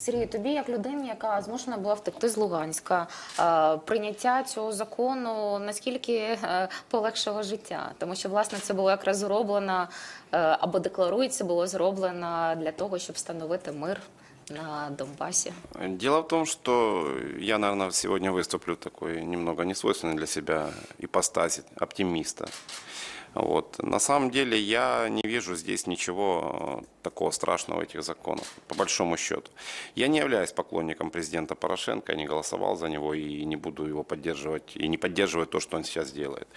Сергій, тобі, як людині, яка змушена була втекти з Луганська, е, прийняття цього закону наскільки е, полегшило життя? Тому що власне це було якраз зроблено е, або декларується, було зроблено для того, щоб встановити мир на Донбасі. Дело в том, что я, наверное, сегодня выступлю такой немного несвойственный для себя ипостаси оптимиста. Вот. На самом деле я не вижу здесь ничего э, такого страшного в этих законах, по большому счету. Я не являюсь поклонником президента Порошенко, я не голосовал за него и не буду его поддерживать, и не поддерживаю то, что он сейчас делает.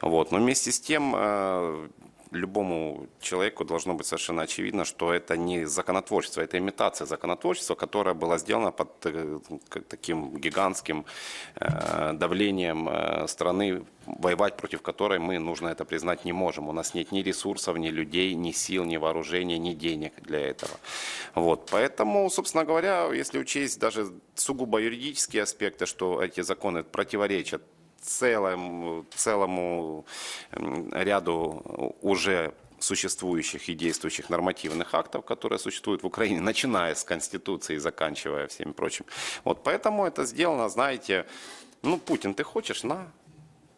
Вот. Но вместе с тем э, любому человеку должно быть совершенно очевидно, что это не законотворчество, это имитация законотворчества, которое было сделано под э, таким гигантским э, давлением э, страны, воевать против которой мы, нужно это признать, не можем. У нас нет ни ресурсов, ни людей, ни сил, ни вооружения, ни денег для этого. Вот. Поэтому, собственно говоря, если учесть даже сугубо юридические аспекты, что эти законы противоречат целому, целому ряду уже существующих и действующих нормативных актов, которые существуют в Украине, начиная с Конституции и заканчивая всем прочим. Вот поэтому это сделано, знаете, ну, Путин, ты хочешь, на,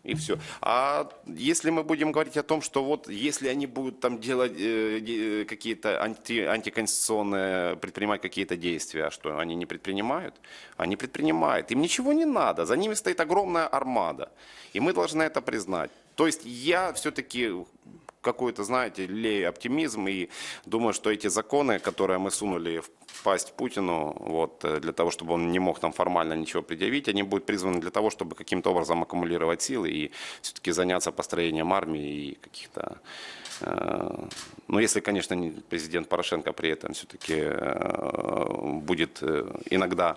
и все. А если мы будем говорить о том, что вот если они будут там делать э, какие-то анти, антиконституционные, предпринимать какие-то действия, а что они не предпринимают? Они предпринимают. Им ничего не надо. За ними стоит огромная армада. И мы должны это признать. То есть я все-таки какой-то, знаете, лею оптимизм и думаю, что эти законы, которые мы сунули в пасть Путину, вот, э, для того, чтобы он не мог там формально ничего предъявить, они будут призваны для того, чтобы каким-то образом аккумулировать силы и все-таки заняться построением армии и каких-то... э, Ну, если, конечно, не- президент Порошенко при этом все-таки будет э, иногда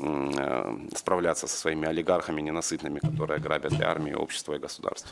э, справляться со своими олигархами ненасытными, которые грабят и армию, и общество, и государство.